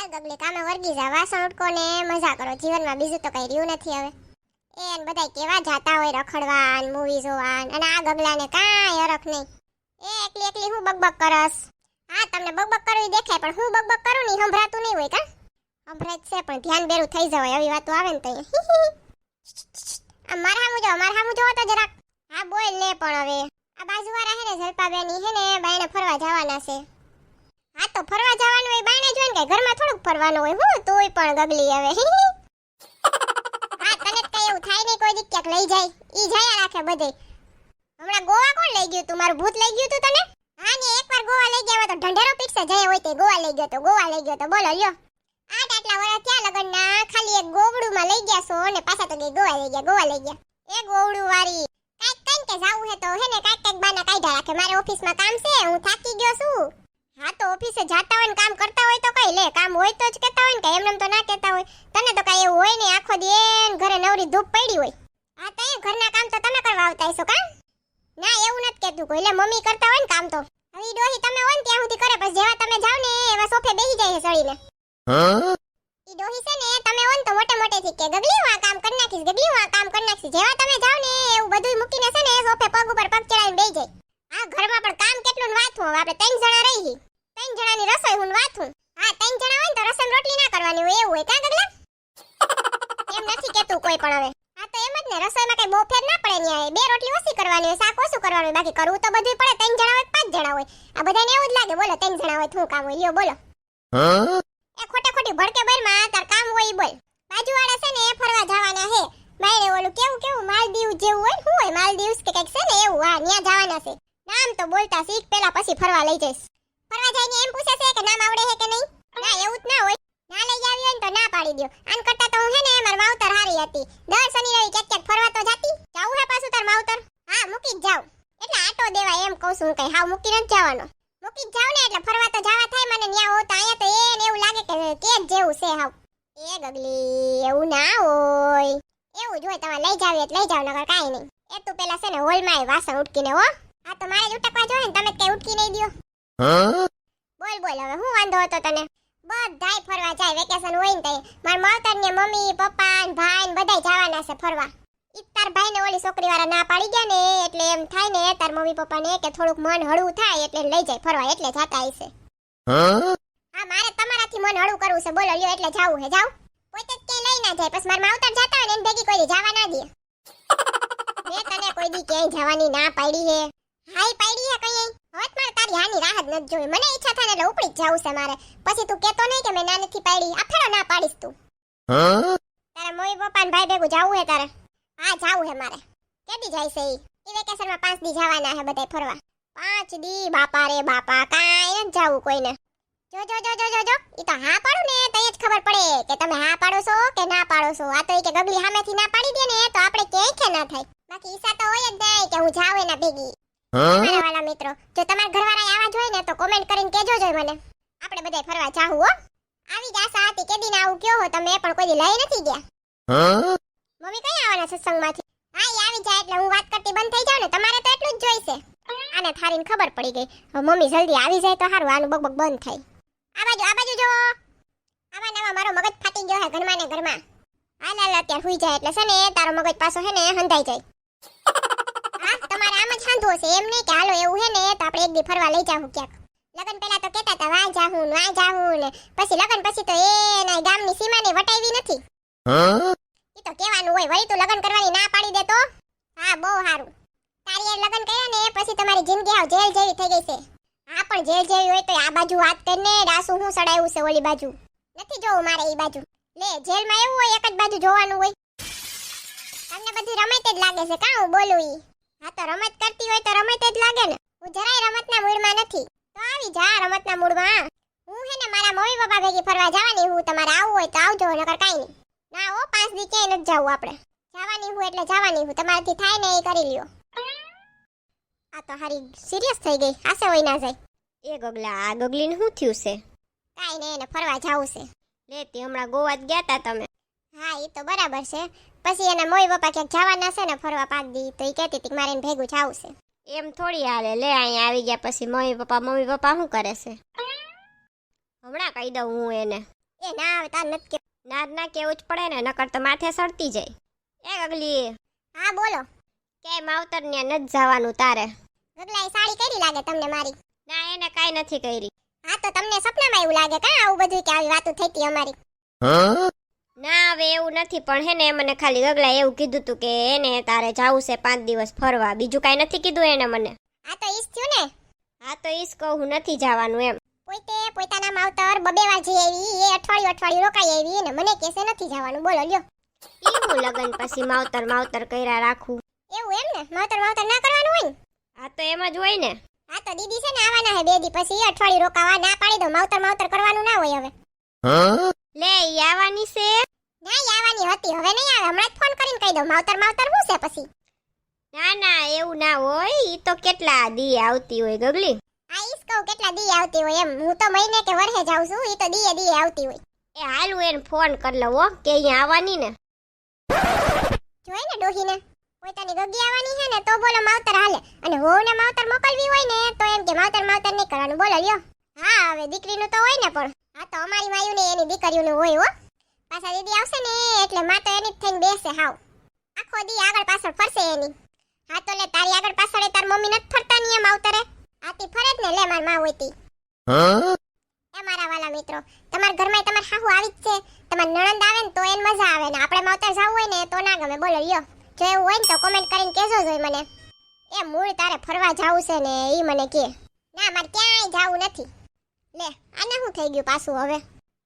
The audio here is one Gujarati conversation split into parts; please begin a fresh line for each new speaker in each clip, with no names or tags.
હાલ ગગલી કામે વર્ગી જા, વાસણ ઉટકો ને મજા કરો. જીવનમાં બીજું તો કઈ રહ્યું નથી હવે. એન બધાય કેવા જાતા હોય રખડવા મૂવી જોવા અને આ ગગલાને કાંઈ અરખ નહીં. એ એકલી એકલી હું બકબક કરસ? હા, તમને બકબક કરવી દેખાય, પણ હું બકબક કરું નહીં સંભળાતું નહીં હોય કા? સંભળાય છે, પણ ધ્યાન બેરું થઈ જવાય, આવી વાતો આવે ને તો મારા હામું જો મારા હામું જોવો તો જરાક. હા, બોલ ને પણ હવે. આ બાજુવાળા હે ને, જલપાબેન હે ને, બાયણે ફરવા જવાના છે. હા તો ફરવા જવાનું હોય, બાયણે જોઈને કે ઘરમાં થોડુંક ફરવાનું હોય, હું તોય પણ ગગલી હવે હા, તને કઈ એવું થાય નહીં, કોઈ દી ક્યાંક લઈ જાય. ઈ જાય રાખે બધે. હમણાં ગોવા કોણ લઈ ગયું તું? મારું ભૂત લઈ ગયું તું તને? હા, ને એકવાર ગોવા લઈ ગયા તો ઢંઢેરો પીટસે જાય હોય તે ગોવા લઈ ગયો તો, ગોવા લઈ ગયો તો. બોલો, લ્યો. આટ આટલા વર્ષ થયા લગનના? ખાલી એક ગોવડુંમાં લઈ ગયા છો ને પાછા તો ગઈ ગોવા લઈ ગયા, ગોવા લઈ ગયા. એ ગોવડું વાળી કાંઈક કઈ કે જાવું હે તો, હે ને, કાંઈક કાંઈક બાના કાઢ્યા રાખે. મારે ઓફિસમાં કામ છે, હું થાકી ગયો છું. હા તો ઓફિસે જાતા હોય ને કામ કરતા હોય તો કઈ લે કામ હોય તો જ કહેતા હોય ને કે એમને તો ના કહેતા હોય. તને તો કઈ એવું હોય ને આખો દી ઘરે નવરી ધૂપ પડી હોય. હા તો એ ઘરના કામ તો તમે કરવા આવતા હશો કા? ના એવું નથી કહેતું કોઈ. એટલે મમ્મી કરતા હોય ને કામ તો. હવે ડોહી તમે હોય ને ત્યાં સુધી કરે પછી જેવા તમે જાવ ને એવા સોફે બેસી જાય સળીને. ઈ ડોહી છે ને તમે હોય ને તો મોટે મોટેથી કે ગગલી હું આ કામ કરી નાખીશ ગગલી હું આ કામ કરી નાખીશ જેવા તમે જાવ ને એવું બધું મૂકીને છે ને સોફે પગ ઉપર પગ ચડાવીને બેસી જાય આ ઘરમાં પણ કામ કેટલું ને વાથું હવે આપણે ત્રણ જણા રહી છી. ત્રણ જણાની રસોઈ હું ને વાથું હા ત્રણ જણા હોય ને તો રસમ રોટલી ના કરવાની હોય એવું હોય કા ગગલા એમ નથી કેતું કોઈ પણ હવે. હા તો એમ જ ને રસોઈમાં કઈ બહુ ફેર ના પડે ન્યાય. બે રોટલી ઓછી કરવાની હોય શાક ઓછું કરવાનું બાકી કરવું તો બધું પડે ત્રણ જણા હોય પાંચ જણા હોય. આ બધાને એવું જ લાગે બોલો ત્રણ જણા હોય શું કામ હોય? લ્યો બોલો. એ ખોટે ખોટી ભડકે બરમાં તાર કામ હોય બોલ. બાજુવાળા છે ને ફરવા જવાના હે મારે ઓલું કેવું કેવું માલદીવ જેવું હોય શું હોય માલદીવ કે કંઈક છે ને એવું હા ન્યા જવાના છે. નામ તો બોલતા શીખ પેલા પછી ફરવા લઈ જઈશ. ફરવા જઈને એમ પૂછે છે કે નામ આવડે છે કે નહીં? ના એવું જ ના હોય. ના લઈ હોય ને તો ના પાડી દ્યો. આન કરતા તો હું હે ને માર માવતર હારી હતી. દર શનિ રવિ ક્યાંક ક્યાંક ફરવા તો જાતી. જાવું હે પાછું તાર માવતર? હા મૂકી જ જાવ એટલે આટો દેવાય એમ કહું છું હું કઈ. હાવ મૂકી નથી જવાનો. મૂકી જ જાવ ને એટલે ફરવા તો જવા થાય મને. ન્યા હો તો અહીંયા તો એને એવું લાગે કે કે જેવું છે હાવ. એ ગગલી એવું ના હોય. એવું જ હોય તમારે લઈ જાવી એટલે લઈ જાવ નકર કાંઈ નહીં. એ તું પેલા છે ને હોલમાં વાસણ ઉટકીને હો. હા તો મારે જ ઉટકવા જોઈએ ને તમે કઈ ઉટકી નહીં દો બોલ બોલ હવે હું વાંધો હતો તને? બધાય ફરવા જાય વેકેશન હોય ને તઈ. મારા માવતર ને મમ્મી, પપ્પા ને ભાઈ ને બધાય જવાના છે ફરવા. ઈ ભાઈ ને ઓલી છોકરી વાળા ના પાડી ગયા ને, એટલે એમ થાય ને, તાર મમ્મી પપ્પા ને કે થોડુંક મન હળવું થાય એટલે લઈ જાય ફરવા, એટલે જાતા હશે. હા, મારે તમારાથી મન હળવું કરવું છે. બોલો, લ્યો, એટલે જાવું હે. જાવ. પોતે ક્યાંય લઈ ના જાય. પછી મારા માવતર જાતા હોય ને ભેગી કોઈ જવા ના દે. મેં તને કોઈ દી ક્યાંય જવાની ના પાડી હે. હાઈ પાડી તારી હાની રાહત ન જોઈ. મને ઈચ્છા થાય એટલે ઉપડી જાવું છે મારે. પછી તું કેતો નહીં કે મેં ના નથી પાડી. આ ફેરો ના પાડીશ તું. તારા મોઈ પપ્પા ને ભાઈ ભેગું જાવું હે તારે? હા, જાવું હે મારે. કેદી જાય છે ઈ? ઈ વેકેશનમાં પાંચ દી જવાના હે બધાય ફરવા. પાંચ દી, બાપા રે બાપા, કાંઈ ન જાવું કોઈને. જો જો જો જો જો જો. ઈ તો હા પાડું ને, તઈ જ ખબર પડે કે તમે હા પાડો છો કે ના પાડો છો. આ તો ઈ કે ગગલી સામેથી ના પાડી દે ને, તો આપણે ક્યાંય કે ના થાય. બાકી ઈસા તો હોય જ નહીં કે હું જાવ એના ભેગી મારા વાલા મિત્રો જો તમારા ઘરવાળા આવા જોઈએ ને તો કોમેન્ટ કરીને કહેજો જોઈ મને આપણે બધાય ફરવા જાહું હો આવી જ આશા હતી કેદી ના આવું કયો હો તમે પણ કોઈ દી લઈ નથી ગયા મમ્મી કઈ આવવાના સત્સંગમાંથી હા ઈ આવી જાય એટલે હું વાત કરતી બંધ થઈ જાઉં ને તમારે તો એટલું જ જોઈશે આને થારીને ખબર પડી ગઈ. હવે મમ્મી જલ્દી આવી જાય તો સારું આનું બક બક બંધ થાય. આ બાજુ આ બાજુ જો આમાં ને મારો મગજ ફાટી ગયો હે ઘરમાં ને ઘરમાં. હા લાલ અત્યારે સુઈ જાય એટલે છે ને તારો મગજ પાછો હે ને હંધાઈ જાય. હા તમારે આમ જ સાંધવો છે એમ નહીં કે હાલો એવું હે ને તો આપણે એક દી ફરવા લઈ જાઉં ક્યાંક. લગન પહેલા તો કહેતા હતા વાં જાહું ને વાં જાહું ને. પછી લગન પછી તો એ ગામની સીમાને વટાવી નથી. એ તો કહેવાનું હોય વળી તું લગન કરવાની ના પાડી દે તો? હા બહુ સારું. તારી લગન કર્યા ને પછી તમારી જિંદગી આવ જેલ જેવી થઈ ગઈ છે. હા પણ જેલ જેવી હોય તો આ બાજુ વાત કરીને ડાસુ હું સડાયું છે ઓલી બાજુ. નથી જોવું મારે એ બાજુ. લે, જેલમાં એવું હોય, એક જ બાજુ જોવાનું હોય. તમને બધી રમત જ લાગે છે, કાં હું બોલું ઈ? હા તો રમત કરતી હોય તો રમત જ લાગે ને. હું જરાય રમતના મૂડમાં નથી. તો આવી જા રમતના મૂડમાં. હું હે ને મારા મમ્મી પપ્પા ભેગી ફરવા જવાની, હું તમારે આવું હોય તો આવજો, નકર કાંઈ નહીં. ના હો, પાંચ દી ક્યાંય નથી જવું આપણે. જવાની હું એટલે જવાની હું, તમારાથી થાય ને એ કરી લ્યો. આ તો હારી સિરિયસ થઈ ગઈ. હાસે હોય ના જાય.
એ ગગલા આ ગગલીને શું થયું છે?
કાંઈ નહીં એને ફરવા જવું છે.
લે તે હમણાં ગોવા જ ગયા તા તમે.
હા એ તો બરાબર છે. પછી એના મમ્મી પપ્પા ક્યાંક જવાના છે ને ફરવા પાંચ દી તો એ કહેતી હતી મારે ભેગું જવું છે.
એમ થોડી હાલે. લે અહીંયા આવી ગયા પછી મમ્મી પપ્પા મમ્મી પપ્પા શું કરે છે? હમણાં કહી દઉં હું એને.
એ ના આવે તાર નથી.
ના ના કેવું જ પડે ને નકર તો માથે સડતી જાય. એ અગલી
હા બોલો.
કે માવતર ને નથી જવાનું તારે?
ગગલા સાડી કેવી લાગે તમને મારી.
ના એને કાંઈ નથી કરી.
હા તો તમને સપનામાં એવું લાગે કા આવું બધું કે આવી વાતો થઈ હતી અમારી
ના હવે એવું નથી પણ હે ને મને ખાલી ગગલા એવું કીધું તું કે એને તારે જવું છે પાંચ દિવસ ફરવા. બીજું કાંઈ નથી કીધું એને મને.
આ તો ઈશ થયું ને?
હા તો ઈસ કહું નથી જવાનું એમ.
પોતે પોતાના માવતર બબે વાર જઈ આવી એ અઠવાડિયું અઠવાડિયું રોકાઈ આવી ને મને કેસે નથી જવાનું. બોલો લ્યો.
ઈ હું લગન પછી માવતર માવતર કર્યા રાખું.
એવું એમ ને? માવતર માવતર ના કરવાનું હોય ને?
હા તો એમ જ હોય ને.
હા તો દીદી છે ને આવવાના હે બે દી પછી અઠવાડિયું રોકાવા ના પાડી દો. માવતર માવતર કરવાનું ના હોય હવે.
લે ઈ આવવાની છે.
ના ઈ આવવાની હતી. હવે નહીં આવે. હમણાં જ ફોન કરીને કહી દો માવતર માવતર હું છે પછી?
ના ના એવું ના હોય. ઈ તો કેટલા દી આવતી હોય ગગલી?
આ ઈસ કહું કેટલા દી આવતી હોય એમ. હું તો મહિને કે વર્ષે જાઉં છું. ઈ તો દીએ દીએ આવતી હોય.
એ હાલ હું એને ફોન કરી લઉં હો કે અહીંયા આવવાની ને.
જોઈ ને ડોહીને. પોતાની ગગી આવવાની છે ને તો બોલો માવતર હાલે. અને વહુને માવતર મોકલવી હોય ને તો એમ કે માવતર માવતર નહીં કરવાનું. બોલો લ્યો. હા હવે દીકરીનું તો હોય ને પણ. હા તો અમારી માયુ ને એની દીકરીઓનું હોય હો. પાછા દીદી આવશે ને એટલે માં તો એની જ થઈને બેસે હાવ. આખો દી આગળ પાછળ ફરશે એની. હા તો લે તારી આગળ પાછળ તાર મમ્મી નથી ફરતા ની એમ આવતરે આતી ફરે જ ને લે મારમાં હોય તી. એ મારા વાલા મિત્રો તમારા ઘરમાં તમારે હાહુ આવી જ છે. તમાર નણંદ આવે ને તો એને મજા આવે ને. આપણે માવતર જવું હોય ને તો ના ગમે. બોલો લ્યો. જો હોય ને તો કોમેન્ટ કરીને કહેજો જોઈ મને. એ મૂળ તારે ફરવા જવું છે ને એ મને કે. ના, મારે ક્યાંય જાવું નથી. લે, આને શું થઈ ગયું પાછું હવે?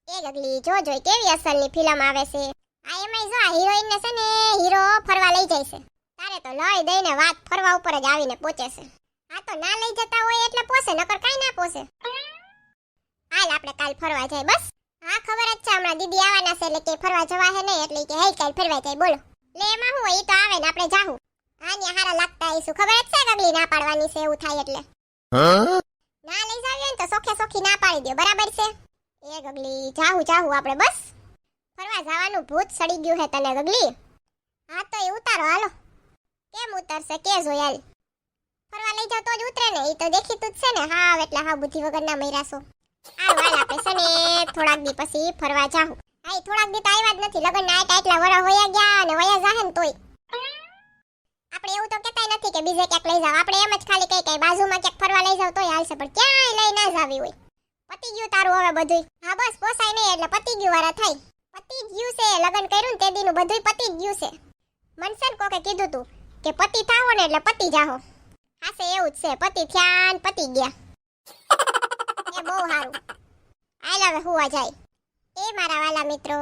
એ ગગલી, જો જોઈ કેવી અસલની ફિલ્મ આવે છે. આ એમાંય જો આ હિરોઈન ને છે ને હીરો ફરવા લઈ જાય છે. તારે તો લઈ દઈને વાત ફરવા ઉપર જ આવીને પહોંચે છે. આ તો ના લઈ જતા હોય એટલે પોસે, નકર કાંઈ ના પોસે. હાલ આપણે કાલ ફરવા જાય બસ. હા, ખબર જ છે, હમણાં દીદી આવવાના છે એટલે કે ફરવા જવા હે નહીં, એટલે કે હે કાલ ફરવા જાય, બોલો. લે માં હું ઈ તો આવે ને આપણે જાહું. હા ને હારા લાગતા આવીશું. ખબર જ છે ગગલી ના પાડવાની છે એવું થાય એટલે. ના લઈ જાવ્યો ને તો સોખે સોખી ના પાડી દો બરાબર છે? એ ગગલી જાહું જાહું આપણે બસ. ફરવા જવાનું ભૂત સડી ગયું હે તને ગગલી હા તો એ ઉતારો હાલો. કેમ ઉતરશે? કે જોયાલ ફરવા લઈ જાવ તો જ ઉતરે ને એ તો દેખીતું જ છે ને હા એટલે હા બુદ્ધિ વગરના મૈરાસો આ વાલ આપણે છે ને થોડાક દી પછી ફરવા જાહું. હા થોડાક દી આવ્યા જ નથી. લગન ના આટલા વરા વયા ગયા અને વયા જાહે ને તોય. આપણે એવું તો કહેતાય નથી કે બીજે ક્યાંક લઈ જાવ આપણે એમ જ ખાલી કઈ કઈ બાજુમાં ક્યાંક ફરવા લઈ જાવ તોય હાલશે. પણ ક્યાંય લઈ ના જાવી હોય. પતી ગયું તારું હવે બધું હા, બસ, પોસાય નહીં એટલે પતી ગયું વારા થાય. પતી ગયું છે, લગન કર્યું ને તે દીનું બધું પતી ગયું છે. મનસે કોકે કીધું તું કે પતિ થાવો ને એટલે પતિ જાહો. હાસે એવું જ છે. પતિ થયા પતિ ગયા. એ બહુ સારું. આઈ લવ હુવા જાય. એ મારા વાલા મિત્રો,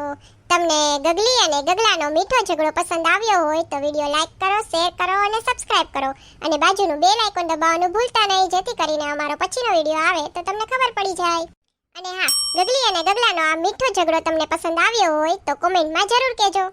તમને ગગલી અને ગગલાનો મીઠો ઝઘડો પસંદ આવ્યો હોય તો વીડિયો લાઈક કરો, શેર કરો અને સબસ્ક્રાઇબ કરો. અને બાજુનું બેલ આઇકોન દબાવવાનું ભૂલતા નહીં, જેથી કરીને અમારો પછીનો વીડિયો આવે તો તમને ખબર પડી જાય. અને હા, ગગલી અને ગગલાનો આ મીઠો ઝઘડો તમને પસંદ આવ્યો હોય તો કોમેન્ટમાં જરૂર કહેજો.